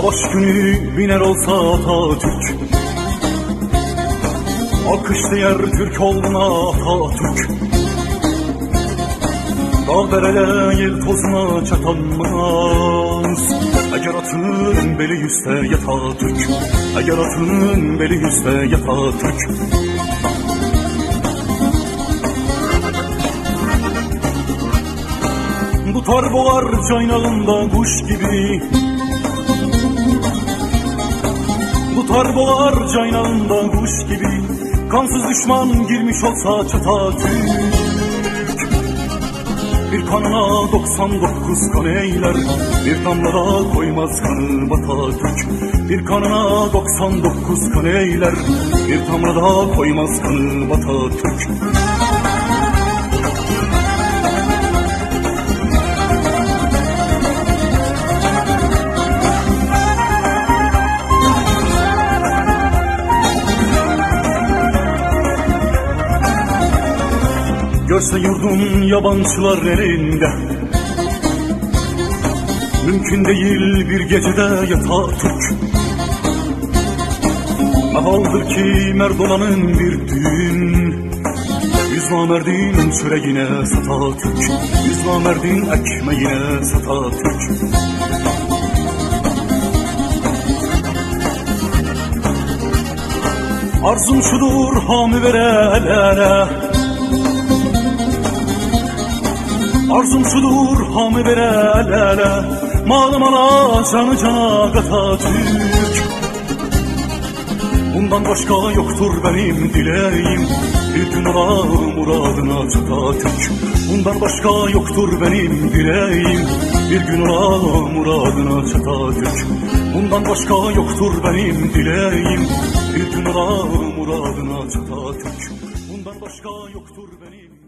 Savaş günü biner olsa Atatürk. Alkışlayer Türk olma Atatürk. Dağ derele yel tozuna çatanmaz Eğer atın beli yüzse yat Atatürk. Eğer atın beli yüzse yat Atatürk. Bu tar boğar caynağında kuş gibi Bu tar boğar caynağında kuş gibi Kansız düşman girmiş olsa çata Bir kanına 99 kan eyler Bir damla da koymaz kanı Atatürk Bir kanına 99 kan eyler Bir damla da koymaz kanı Atatürk Görse yurdun yabancılar elinde. Mümkün değil bir gecede yatağa Türk Mahaldır ki merdolanın bir düğün. Yüz namerdin çöreğine sata Türk Yüz namerdin ekmeğine sata Türk Arzum şudur hami verelere Arzum şudur hami verelere Malım ala canı cana kata Türk. Bundan başka yoktur benim dileğim Bir gün ola muradına çata Türk. Bundan başka yoktur benim dileğim Bir gün ola muradına çata Türk. Bundan başka yoktur benim dileğim Bir gün ola muradına çata Türk. Bundan başka yoktur benim